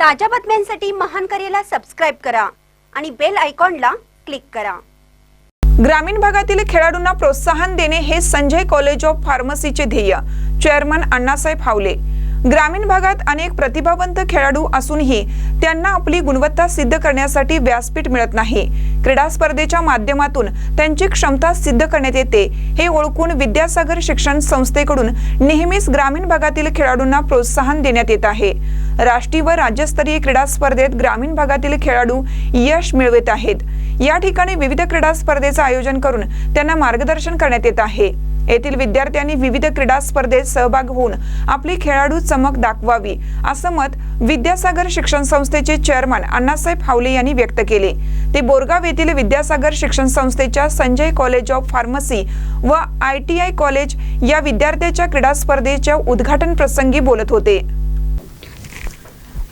ताज्या बातम्यांसाठी महान करेला सबस्क्राईब करा आणि बेल आयकॉनला क्लिक करा. ग्रामीण भागातील खेळाडूंना प्रोत्साहन देणे हे संजय कॉलेज ऑफ फार्मसीचे ध्येय. चेअरमन अण्णासाहेब हावले. ग्रामीण भागात अनेक प्रतिभावंत खेळाडू असूनही त्यांना आपली गुणवत्ता सिद्ध करण्यासाठी व्यासपीठ मिळत नाही. क्रीडा स्पर्धेच्या माध्यमातून त्यांची क्षमता सिद्ध करण्यात येते हे ओळखून विद्यासागर शिक्षण संस्थेकडून नेहमीच ग्रामीण भागातील खेळाडूंना प्रोत्साहन देण्यात येत आहे. राष्ट्रीय व राज्यस्तरीय क्रीडा स्पर्धेत ग्रामीण भागातील खेळाडू यश मिळवत आहेत. या ठिकाणी विविध क्रीडा स्पर्धेचं आयोजन करून त्यांना मार्गदर्शन करण्यात येत आहे. येथील विद्यार्थ्यांनी विविध क्रीडा स्पर्धेत सहभाग होऊन आपली खेळाडू चमक दाखवावी असं मत विद्यासागर शिक्षण संस्थेचे चेअरमन अण्णासाहेब हावले यांनी व्यक्त केले. ते बोरगाव येथील विद्यासागर शिक्षण संस्थेच्या संजय कॉलेज ऑफ फार्मसी व आय टी आय कॉलेज या विद्यार्थ्याच्या क्रीडा स्पर्धेच्या उद्घाटन प्रसंगी बोलत होते.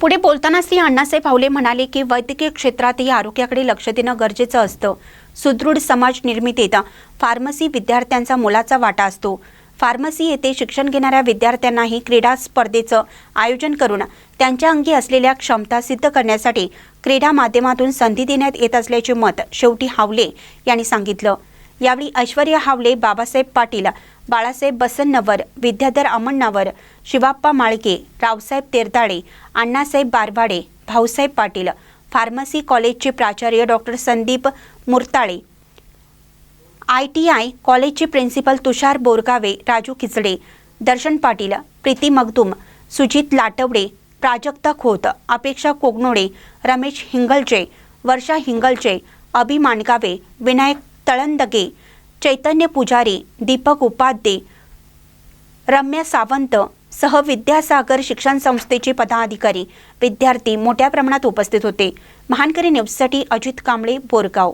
पुढे बोलताना श्री अण्णासाहेब भावले म्हणाले की वैद्यकीय क्षेत्रातही आरोग्याकडे लक्ष देणं गरजेचं असतं. सुदृढ समाज निर्मितीत फार्मसी विद्यार्थ्यांचा मोलाचा वाटा असतो. फार्मसी येथे शिक्षण घेणाऱ्या विद्यार्थ्यांनाही क्रीडा स्पर्धेचं आयोजन करून त्यांच्या अंगी असलेल्या क्षमता सिद्ध करण्यासाठी क्रीडा माध्यमातून संधी देण्यात येत असल्याचे मत शेवटी हावले यांनी सांगितलं. यावेळी ऐश्वर्या हावले बाबासाहेब पाटील बाळासाहेब बसन्नवर विद्याधर अमण्णावर शिवाप्पा माळके रावसाहेब तेरताळे अण्णासाहेब बारवाडे भाऊसाहेब पाटील फार्मसी कॉलेजचे प्राचार्य doctor Sandeep Murtale I T I कॉलेजचे प्रिन्सिपल तुषार बोरगावे राजू खिचडे दर्शन पाटील प्रीती मगदूम सुजित लाटवडे प्राजक्ता खोत अपेक्षा कोगनोडे रमेश हिंगलचे वर्षा हिंगलचे अभिमानगावे विनायक तळंदगे चैतन्य पुजारी दीपक उपाध्ये रम्या सावंत सह विद्यासागर शिक्षण संस्थेचे पदाधिकारी विद्यार्थी मोठ्या प्रमाणात उपस्थित होते. महानकरी न्यूजसाठी अजित कांबळे बोरगाव.